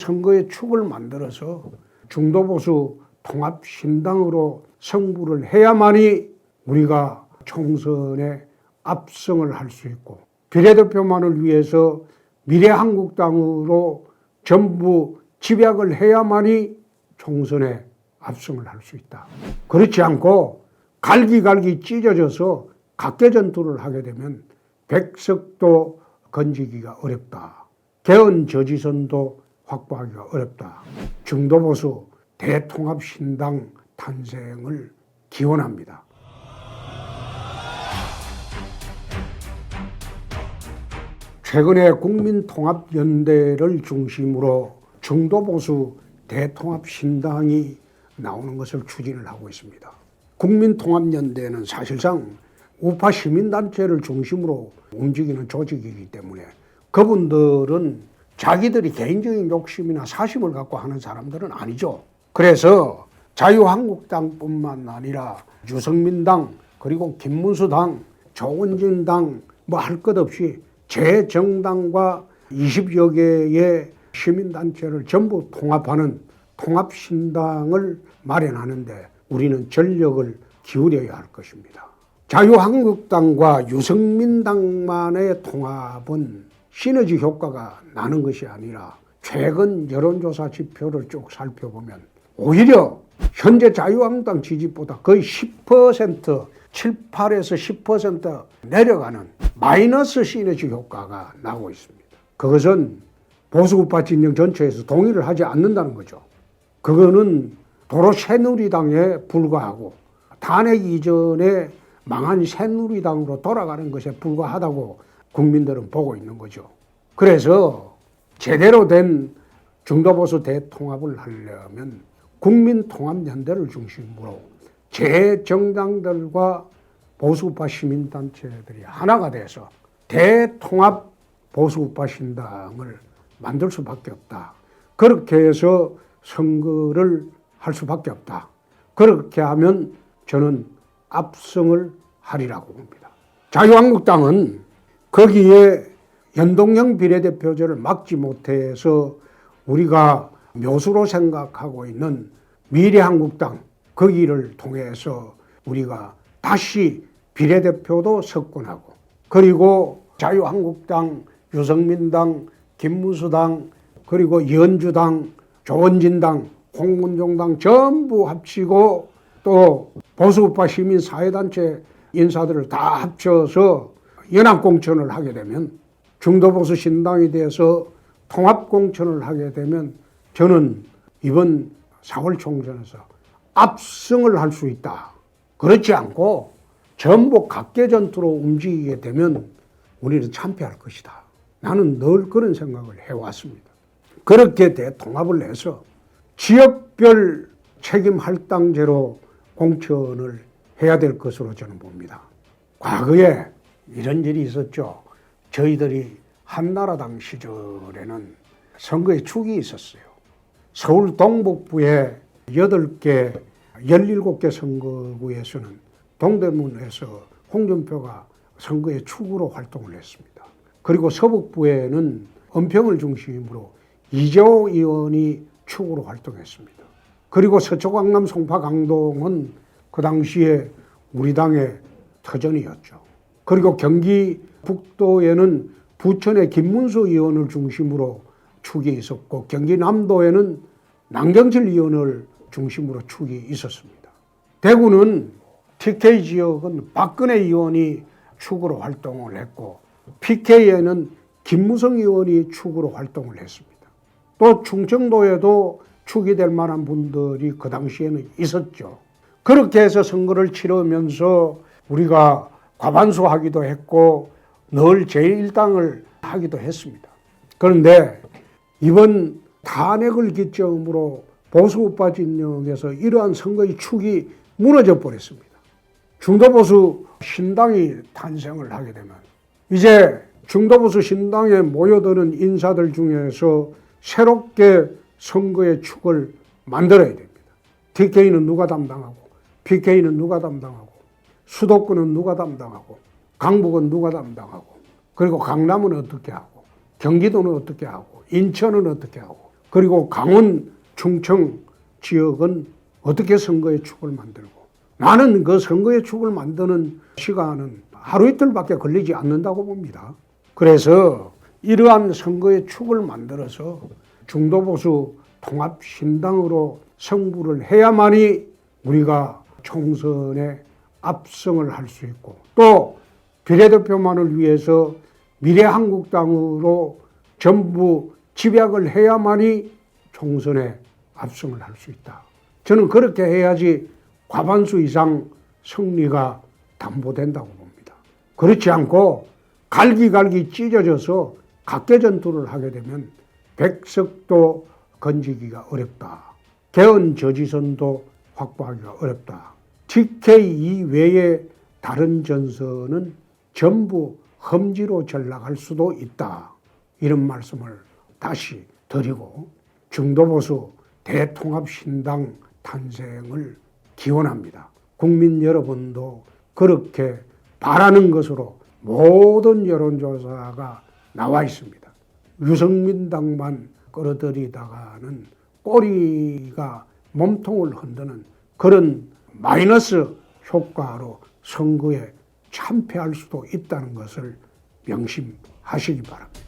선거의 축을 만들어서 중도보수 통합신당으로 승부를 해야만이 우리가 총선에 압승을 할 수 있고 비례대표만을 위해서 미래한국당으로 전부 집약을 해야만이 총선에 압승을 할 수 있다. 그렇지 않고 갈기갈기 찢어져서 각계 전투를 하게 되면 백석도 건지기가 어렵다. 개헌 저지선도 확보하기가 어렵다. 중도보수 대통합신당 탄생을 기원합니다. 최근에 국민통합연대를 중심으로 중도보수 대통합신당이 나오는 것을 추진을 하고 있습니다. 국민통합연대는 사실상 우파 시민단체를 중심으로 움직이는 조직이기 때문에 그분들은 자기들이 개인적인 욕심이나 사심을 갖고 하는 사람들은 아니죠. 그래서 자유한국당뿐만 아니라 유승민당 그리고 김문수당, 조원진당 뭐 할 것 없이 제 정당과 20여 개의 시민단체를 전부 통합하는 통합신당을 마련하는데 우리는 전력을 기울여야 할 것입니다. 자유한국당과 유승민당만의 통합은 시너지 효과가 나는 것이 아니라 최근 여론조사 지표를 쭉 살펴보면 오히려 현재 자유한국당 지지보다 거의 10% 7, 8에서 10% 내려가는 마이너스 시너지 효과가 나고 있습니다. 그것은 보수우파 진영 전체에서 동의를 하지 않는다는 거죠. 그거는 도로 새누리당에 불과하고 탄핵 이전에 망한 새누리당으로 돌아가는 것에 불과하다고 국민들은 보고 있는 거죠. 그래서 제대로 된 중도보수 대통합을 하려면 국민통합연대를 중심으로 재정당들과 보수우파 시민단체들이 하나가 돼서 대통합 보수우파 신당을 만들 수밖에 없다. 그렇게 해서 선거를 할 수밖에 없다. 그렇게 하면 저는 압승을 하리라고 봅니다. 자유한국당은 거기에 연동형 비례대표제를 막지 못해서 우리가 묘수로 생각하고 있는 미래한국당 거기를 통해서 우리가 다시 비례대표도 석권하고 그리고 자유한국당, 유성민당, 김무수당 그리고 연주당, 조원진당, 홍문종당 전부 합치고 또 보수우파 시민사회단체 인사들을 다 합쳐서 연합공천을 하게 되면 중도보수 신당에 대해서 통합공천을 하게 되면 저는 이번 4월 총선에서 압승을 할 수 있다. 그렇지 않고 전부 각계전투로 움직이게 되면 우리는 참패할 것이다. 나는 늘 그런 생각을 해왔습니다. 그렇게 대통합을 해서 지역별 책임 할당제로 공천을 해야 될 것으로 저는 봅니다. 과거에 이런 일이 있었죠. 저희들이 한나라당 시절에는 선거에 축이 있었어요. 서울 동북부에 8개, 17개 선거구에서는 동대문에서 홍준표가 선거의 축으로 활동을 했습니다. 그리고 서북부에는 은평을 중심으로 이재호 의원이 축으로 활동했습니다. 그리고 서초 강남 송파 강동은 그 당시에 우리 당의 터전이었죠. 그리고 경기 북도에는 부천의 김문수 의원을 중심으로 축이 있었고 경기 남도에는 남경철 의원을 중심으로 축이 있었습니다. 대구는 TK 지역은 박근혜 의원이 축으로 활동을 했고 PK에는 김무성 의원이 축으로 활동을 했습니다. 또 충청도에도 축이 될 만한 분들이 그 당시에는 있었죠. 그렇게 해서 선거를 치르면서 우리가 과반수 하기도 했고 늘 제1당을 하기도 했습니다. 그런데 이번 탄핵을 기점으로 보수 우파 진영에서 이러한 선거의 축이 무너져 버렸습니다. 중도보수 신당이 탄생을 하게 되면 이제 중도보수 신당에 모여드는 인사들 중에서 새롭게 선거의 축을 만들어야 됩니다. TK는 누가 담당하고, PK는 누가 담당하고, 수도권은 누가 담당하고, 강북은 누가 담당하고, 그리고 강남은 어떻게 하고, 경기도는 어떻게 하고, 인천은 어떻게 하고, 그리고 강원, 충청 지역은 어떻게 선거의 축을 만들고 나는 그 선거의 축을 만드는 시간은 하루 이틀밖에 걸리지 않는다고 봅니다. 그래서 이러한 선거의 축을 만들어서 중도보수 통합신당으로 승부를 해야만이 우리가 총선에 압승을 할 수 있고 또 비례대표만을 위해서 미래한국당으로 전부 집약을 해야만이 총선에 압승을 할 수 있다. 저는 그렇게 해야지 과반수 이상 승리가 담보된다고 봅니다. 그렇지 않고 갈기갈기 찢어져서 각계 전투를 하게 되면 백석도 건지기가 어렵다. 개헌 저지선도 확보하기가 어렵다. TK 이외의 다른 전선은 전부 험지로 전락할 수도 있다. 이런 말씀을 다시 드리고 중도보수 대통합신당 탄생을 기원합니다. 국민 여러분도 그렇게 바라는 것으로 모든 여론조사가 나와 있습니다. 유승민 당만 끌어들이다가는 꼬리가 몸통을 흔드는 그런 마이너스 효과로 선거에 참패할 수도 있다는 것을 명심하시기 바랍니다.